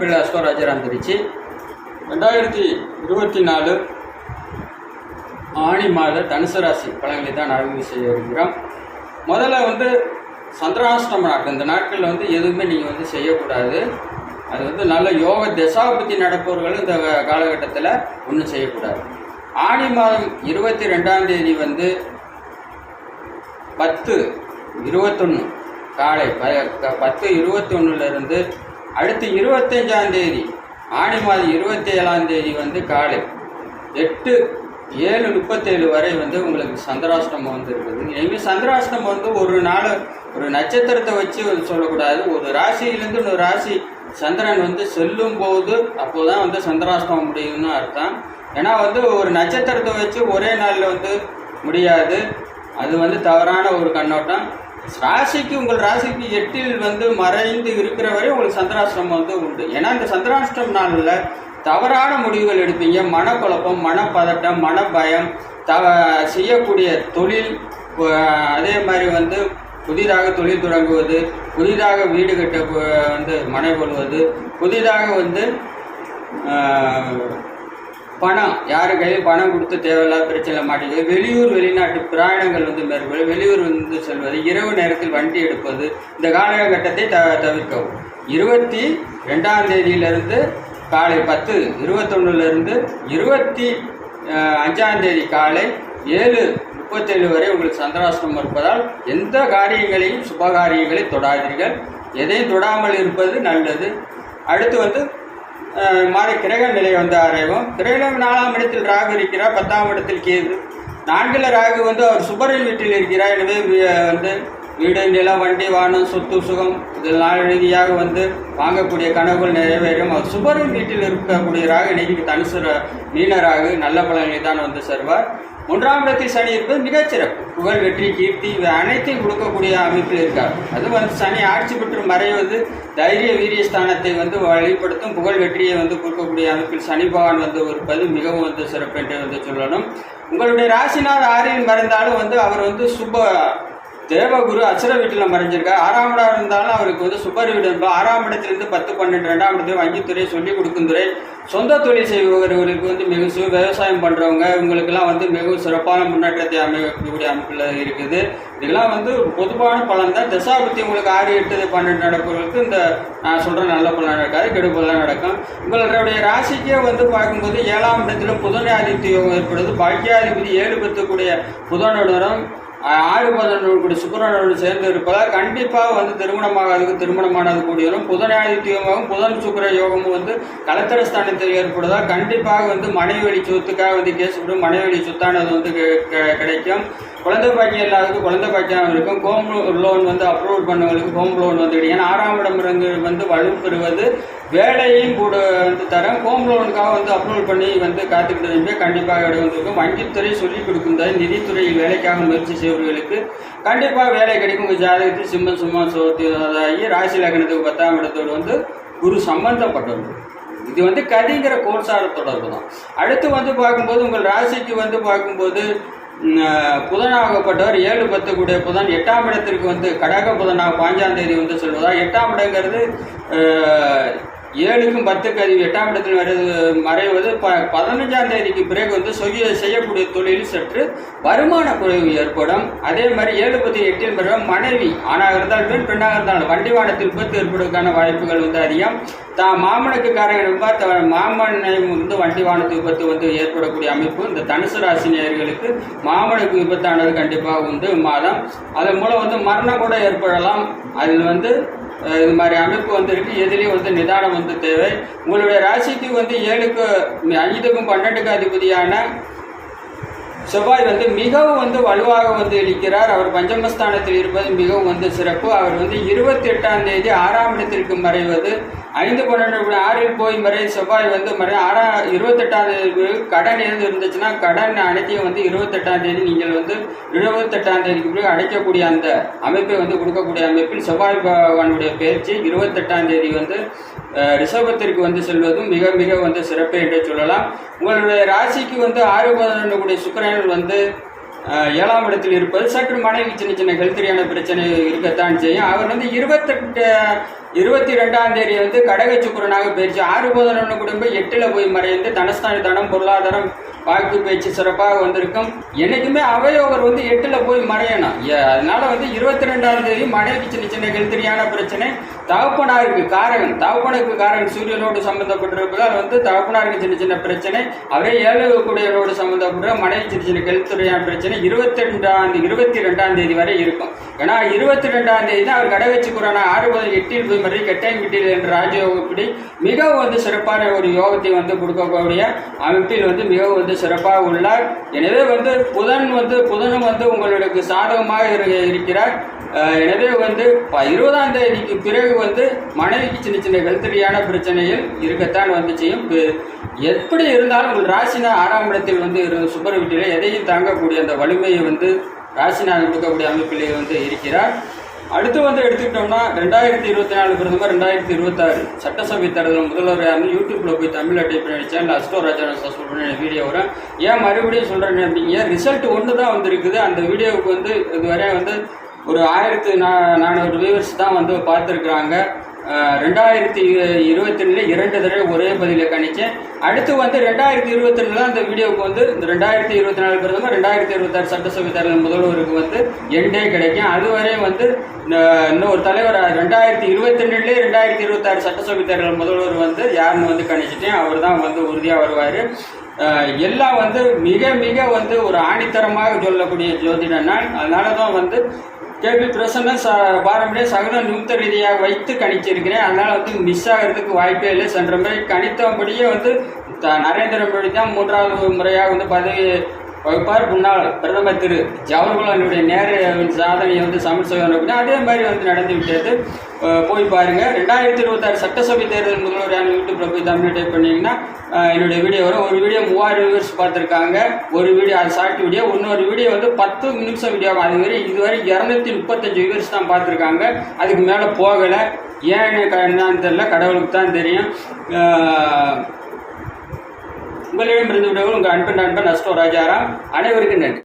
பிள்ளை அஸ்வராஜர் திருச்சி ரெண்டாயிரத்தி இருபத்தி நாலு ஆணி மாத தனுசு ராசி பலன்களை தான் ஆய்வு செய்ய இருக்கிறோம் முதல்ல வந்து சந்திராஷ்டம நாட்கள். இந்த நாட்களில் வந்து எதுவுமே நீங்கள் வந்து செய்யக்கூடாது. அது வந்து நல்ல யோக தசாபதி நடப்பவர்களும் இந்த காலகட்டத்தில் ஒன்றும் செய்யக்கூடாது. ஆணி மாதம் இருபத்தி ரெண்டாம் தேதி வந்து பத்து இருபத்தொன்று காலை ப பத்து இருபத்தொன்னுலேருந்து அடுத்து இருபத்தஞ்சாம் தேதி ஆணி மாதம் இருபத்தி ஏழாம் தேதி வந்து காலை எட்டு ஏழு முப்பத்தேழு வரை வந்து உங்களுக்கு சந்திராஷ்டமம் வந்து இருக்குது. இனிமேல் சந்திராஷ்டமம் வந்து ஒரு நாள் ஒரு நட்சத்திரத்தை வச்சு சொல்லக்கூடாது. ஒரு ராசியிலேருந்து இன்னொரு ராசி சந்திரன் வந்து செல்லும் போது அப்போதான் வந்து சந்திராஷ்டமம் முடியும்னு அர்த்தம். ஏன்னா வந்து ஒரு நட்சத்திரத்தை வச்சு ஒரே நாளில் வந்து முடியாது. அது வந்து தவறான ஒரு கண்ணோட்டம். ராசிக்கு உங்கள் ராசிக்கு எட்டில் வந்து மறைந்து இருக்கிற வரை உங்களுக்கு சந்திராஷ்டிரம் வந்து உண்டு. ஏன்னா இந்த சந்திராஷ்டிரம் நாளில் தவறான முடிவுகள் எடுப்பீங்க. மனக்குழப்பம் மனப்பதட்டம் மனபயம் தவ செய்யக்கூடிய தொழில் அதே மாதிரி வந்து புதிதாக தொழில் தொடங்குவது புதிதாக வீடு கட்ட வந்து மனை கொள்வது புதிதாக வந்து பணம் யாரு கையில் பணம் கொடுத்து தேவையில்லாத பிரச்சனை மாட்டேங்குது வெளியூர் வெளிநாட்டு பிராயணங்கள் வந்து மேற்கொள்ள வெளியூர் வந்து செல்வது இரவு நேரத்தில் வண்டி எடுப்பது இந்த காலகட்டத்தை த தவிர்க்கவும். இருபத்தி ரெண்டாம் தேதியிலிருந்து காலை பத்து இருபத்தொன்னுலேருந்து இருபத்தி அஞ்சாந்தேதி அஞ்சாம் தேதி காலை ஏழு முப்பத்தேழு வரை உங்களுக்கு சந்திராசனம் இருப்பதால் எந்த காரியங்களையும் சுப காரியங்களை தொடாதீர்கள். எதையும் தொடாமல் இருப்பது நல்லது. அடுத்து வந்து மாறி கிரக நிலை வந்து ஆராயும் கிரகம் நாலாம் இடத்தில் ராகு இருக்கிறார் பத்தாம் இடத்தில் கேது. நான்கில் ராகு வந்து அவர் சுபரின் வீட்டில் இருக்கிறார். எனவே வந்து வீடு நிலம் வண்டி வாகனம் சொத்து சுகம் இதில் நாள் ரீதியாக வந்து வாங்கக்கூடிய கனவுகள் நிறைவேறும். அவர் சுபரின் வீட்டில் இருக்கக்கூடிய ராகு இன்னைக்கு தனுசுர ரா- நல்ல பலன்களை தான் வந்து செல்வார் மூன்றாம் இடத்தில் சனி இருப்பது மிகச்சிறப்பு. புகழ் வெற்றி கீர்த்தி இவை அனைத்தையும் கொடுக்கக்கூடிய அமைப்பில் இருக்கார். அது வந்து சனி ஆட்சி பெற்று மறைவது தைரிய வீரிய ஸ்தானத்தை வந்து வழிபடுத்தும் புகழ் வெற்றியை வந்து கொடுக்கக்கூடிய அமைப்பில் சனி பகவான் வந்து இருப்பது மிகவும் வந்து சிறப்பு என்று வந்து சொல்லணும். உங்களுடைய ராசிநாத் ஆறில் மறைந்தாலும் வந்து அவர் வந்து சுப தேவகுரு அசுர வீட்டில் மறைஞ்சிருக்கார் ஆறாம் இடம் இருந்தாலும் அவருக்கு வந்து சுபர் வீடு என்பது ஆறாம் இடத்திலிருந்து பத்து பன்னெண்டு ரெண்டாம் இடத்துல வங்கித்துறை சொல்லிக் கொடுக்கும் துறை. சொந்த தொழில் செய்பவர்களுக்கு வந்து மிக சு விவசாயம் பண்ணுறவங்க இவங்களுக்கெல்லாம் வந்து மிகவும் சிறப்பான முன்னேற்றத்தை அமைக்கக்கூடிய அமைப்பில் இருக்குது. இதெல்லாம் வந்து பொதுவான பலன் தான். தசாபத்தி உங்களுக்கு ஆறு எட்டு பன்னெண்டு நடப்பவர்களுக்கு இந்த நான் சொல்கிற நல்ல பலன் நடக்காது கெடு பலன் நடக்கும். உங்களுடைய ராசிக்கே வந்து பார்க்கும்போது ஏழாம் இடத்துல புதன் யோகம் ஏற்படுது. பாக்கியாதிபதி ஏழு பத்துக்குடைய புதனுடனும் ஆறு பதினொன்று சுக்கரனோடு சேர்ந்து இருப்பதால் கண்டிப்பாக வந்து திருமணமாகாதுக்கு திருமணமானது கூடியவரும் புதனாதித்யமாகவும் புதன் சுக்கர யோகமும் வந்து கலத்திர ஸ்தானத்தில் ஏற்படுவதால் கண்டிப்பாக வந்து மனைவெளி சொத்துக்காக வந்து கேஸ் கேசப்படும் மனைவெளி சொத்தானது வந்து கிடைக்கும். குழந்தை பாக்கியம் இல்லாததுக்கு குழந்தை பாக்கியம் இருக்கும். ஹோம் லோன் வந்து அப்ரூவல் பண்ணவங்களுக்கு ஹோம் லோன் வந்து கிடைக்கும். ஆறாம் இடம் வந்து வலுப்பெறுவது வேலையும் கூட வந்து தரேன். ஹோம் லோனுக்காக வந்து அப்ரூவல் பண்ணி வந்து காத்துக்கிட்டு கண்டிப்பாக இடம் வந்திருக்கும். வங்கித்துறை சொல்லிக் கொடுக்கின்ற நிதித்துறையில் வேலைக்காக முயற்சி செய்பவர்களுக்கு கண்டிப்பாக வேலை கிடைக்கும். உங்கள் ஜாதகத்தில் சிம்மம் சும்மா சோத்தியதாகி ராசி லக்னத்துக்கு பத்தாம் இடத்தோடு வந்து குரு சம்பந்தப்பட்டவர்கள் இது வந்து கதிங்கிற கோல்சார தொடர்பு தான். அடுத்து வந்து பார்க்கும்போது உங்கள் ராசிக்கு வந்து பார்க்கும்போது புதனாகப்பட்டவர் ஏழு பத்து கூடிய புதன். எட்டாம் இடத்திற்கு வந்து கடக புதனாக பாஞ்சாம் தேதி வந்து சொல்வதா எட்டாம் இடங்கிறது ஏழுக்கும் பத்துக்கு அதிவு எட்டாம் இடத்தில் வருது மறைவது. ப பதினஞ்சாம் தேதிக்கு பிறகு வந்து செய்ய செய்யக்கூடிய தொழில் சற்று வருமான குறைவு ஏற்படும். அதே மாதிரி ஏழு பத்து எட்டில் பிறகு மனைவி ஆணாக இருந்தால் பெண் பெண்ணாக இருந்தால் வண்டி வாகனத்தில் விபத்து ஏற்படுவதற்கான வாய்ப்புகள் வந்து அதிகம். தான் மாமனுக்கு காரங்க பார்த்த த மாமனை வந்து வண்டி வாகனத்து விபத்து வந்து ஏற்படக்கூடிய அமைப்பு. இந்த தனுசு ராசி நேர்களுக்கு மாமனுக்கு விபத்தானது கண்டிப்பாக உண்டு மாதம். அதன் மூலம் வந்து மரணம் கூட ஏற்படலாம். அதில் வந்து இது மாதிரி அமைப்பு வந்திருக்கு. எதுலேயும் வந்து நிதானம் வந்து தேவை. உங்களுடைய ராசிக்கு வந்து ஏழுக்கு ஐந்துக்கும் பன்னெண்டுக்கு அதிபதியான செவ்வாய் வந்து மிகவும் வந்து வலுவாக வந்து இருக்கிறார். அவர் பஞ்சமஸ்தானத்தில் இருப்பது மிகவும் வந்து சிறப்பு. அவர் வந்து இருபத்தி எட்டாம் தேதி ஆறாம் இடத்திற்கு மறைவது. ஐந்து பன்னெண்டு ஆறில் போய் மறை செவ்வாய் வந்து மறை ஆறா இருபத்தெட்டாம் தேதி கடன் எது இருந்துச்சுன்னா கடன் அனைத்தையும் வந்து இருபத்தெட்டாம் தேதி நீங்கள் வந்து இருபத்தெட்டாம் தேதிக்கு பிறகு அடைக்கக்கூடிய அந்த அமைப்பை வந்து கொடுக்கக்கூடிய அமைப்பில் செவ்வாய் பகவானுடைய பயிற்சி இருபத்தெட்டாம் தேதி வந்து அஹ், ரிஷபத்திற்கு வந்து செல்வதும் மிக மிக வந்து சிறப்பு என்று சொல்லலாம். உங்களுடைய ராசிக்கு வந்து ஆறு பதினொன்று கூடிய சுக்கரன் வந்து ஏழாம் இடத்தில் இருப்பது சற்று மனைவி சின்ன சின்ன ஹெல்த் ரீதியான பிரச்சனை இருக்கத்தான் செய்யும். அவர் வந்து இருபத்தெட்டு இருபத்தி ரெண்டாம் தேதி வந்து கடக சுக்கிரனாக பயிற்சி ஆறு பதினொன்று குடும்பம் எட்டில் போய் மறைந்து தனஸ்தானி தனம் பொருளாதாரம் வாக்கு பேச்சு சிறப்பாக வந்திருக்கும். என்னைக்குமே அவையோகர் வந்து எட்டில் போய் மறையணும். அதனால் வந்து இருபத்தி ரெண்டாம் தேதி மனைவி சின்ன சின்ன கெழுத்திரியான பிரச்சனை தகப்பனாருக்கு காரகன் தகப்பனுக்கு காரகன் சூரியனோடு சம்பந்தப்பட்டிருப்பதால் வந்து தகப்பனாருக்கு சின்ன சின்ன பிரச்சனை. அவரே ஏழு கூடியவரோடு சம்பந்தப்பட்ட மனைவி சின்ன சின்ன கெழுத்துறையான பிரச்சனை இருபத்தி ரெண்டாம் இருபத்தி ரெண்டாம் தேதி வரை இருக்கும். ஏன்னா இருபத்தி ரெண்டாம் தேதி தான் அவர் கடை வச்சுக்கிறான ஆறு முதல் எட்டில் போய் மறை கெட்டாங்கிட்டில் என்ற ராஜயோகப்படி மிகவும் வந்து சிறப்பான ஒரு யோகத்தை வந்து கொடுக்கக்கூடிய அமைப்பில் வந்து மிகவும் வந்து சிறப்பாக உள்ளார். எனவே வந்து புதன் வந்து புதனும் வந்து உங்களுக்கு சாதகமாக இருக்கிறார். எனவே வந்து ப- இருபதாம் தேதிக்கு பிறகு வந்து மனைவிக்கு சின்ன சின்ன கழுத்தடியான பிரச்சனைகள் இருக்கத்தான் வந்து செய்யும். எப்படி இருந்தாலும் ராசினா ஆறாம் இடத்தில் வந்து இரு- சுபர வீட்டில் எதையும் தாங்கக்கூடிய அந்த வலிமையை வந்து ராசினா கொடுக்கக்கூடிய அமைப்பிலே வந்து இருக்கிறார். அடுத்து வந்து எடுத்துக்கிட்டோம்னா ரெண்டாயிரத்தி இருபத்தி நாலு பிரதமர் ரெண்டாயிரத்தி இருபத்தாறு சட்டசபை தேர்தல் முதல்வர் யாருன்னு யூடியூப்ல போய் தமிழ் டைப் பண்ணி சேனல் அஸ்டோ ராஜா சஸ்பெண்ட் பண்ணி வீடியோ வரும். ஏன் மறுபடியும் சொல்கிறேன் அப்படிங்க ரிசல்ட் ஒன்று தான் வந்திருக்குது. அந்த வீடியோவுக்கு வந்து இதுவரை வந்து ஒரு ஆயிரத்து நா நானூறு வியூவர்ஸ் தான் வந்து பார்த்துருக்குறாங்க. ரெண்டாயிரத்தி இருபத்தி ரெண்டுல இரண்டு தடவை ஒரே பதில கணிச்சேன் அடுத்து வந்து ரெண்டாயிரத்தி இருபத்தி ரெண்டுல அந்த வீடியோவுக்கு வந்து இந்த ரெண்டாயிரத்தி இருபத்தி நாலு பிரதமர் ரெண்டாயிரத்தி இருபத்தாறு சட்டசபை தேர்தல் முதல்வருக்கு வந்து எண்டே கிடைக்கும். அதுவரையும் வந்து இன்னும் இன்னொரு தலைவர் ரெண்டாயிரத்தி இருபத்தி ரெண்டுலேயே ரெண்டாயிரத்தி இருபத்தாறு சட்டசபை தேர்தல் முதல்வர் வந்து யாருன்னு வந்து கணிச்சிட்டேன். அவர் தான் வந்து உறுதியாக வருவார். எல்லாம் வந்து மிக மிக வந்து ஒரு ஆணித்தரமாக சொல்லக்கூடிய ஜோதிடன் அதனால தான் வந்து கேபி பிரசன்ன ச பாரம்பரிய சகல நிமித்த ரீதியாக வைத்து கணிச்சிருக்கிறேன். அதனால் வந்து மிஸ் ஆகிறதுக்கு வாய்ப்பே இல்லை. சென்ற முறை கணித்தபடியே வந்து த நரேந்திர மோடி தான் மூன்றாவது முறையாக வந்து பதவி வகுப்பார் முன்னாள் பிரதமர் திரு ஜவஹர்லாலுடைய நேரு சாதனையை வந்து சமன் செய்வார் அப்படின்னா அதே மாதிரி வந்து நடந்து விட்டது. போய் பாருங்க. ரெண்டாயிரத்தி இருபத்தாறு சட்டசபை தேர்தல் முதல்வரான யூடியூப்ல போய் தமிழ் டைப் பண்ணீங்கன்னா என்னுடைய வீடியோ வரும். ஒரு வீடியோ மூவாயிரம் வியூவர்ஸ் பார்த்துருக்காங்க. ஒரு வீடியோ அது ஷார்ட் வீடியோ இன்னொரு வீடியோ வந்து பத்து நிமிஷம் வீடியோ அது மாதிரி இதுவரை இரநூத்தி முப்பத்தஞ்சு வியூவர்ஸ் தான் பார்த்துருக்காங்க. அதுக்கு மேலே போகலை. ஏன்னு என்னன்னு தெரியல. கடவுளுக்கு தான் தெரியும். அஹ் உங்களிடமிருந்து விடவும் உங்கள் அன்பன் நண்பன் அஸ்டோ ராஜாராம் அனைவருக்கும் நன்றி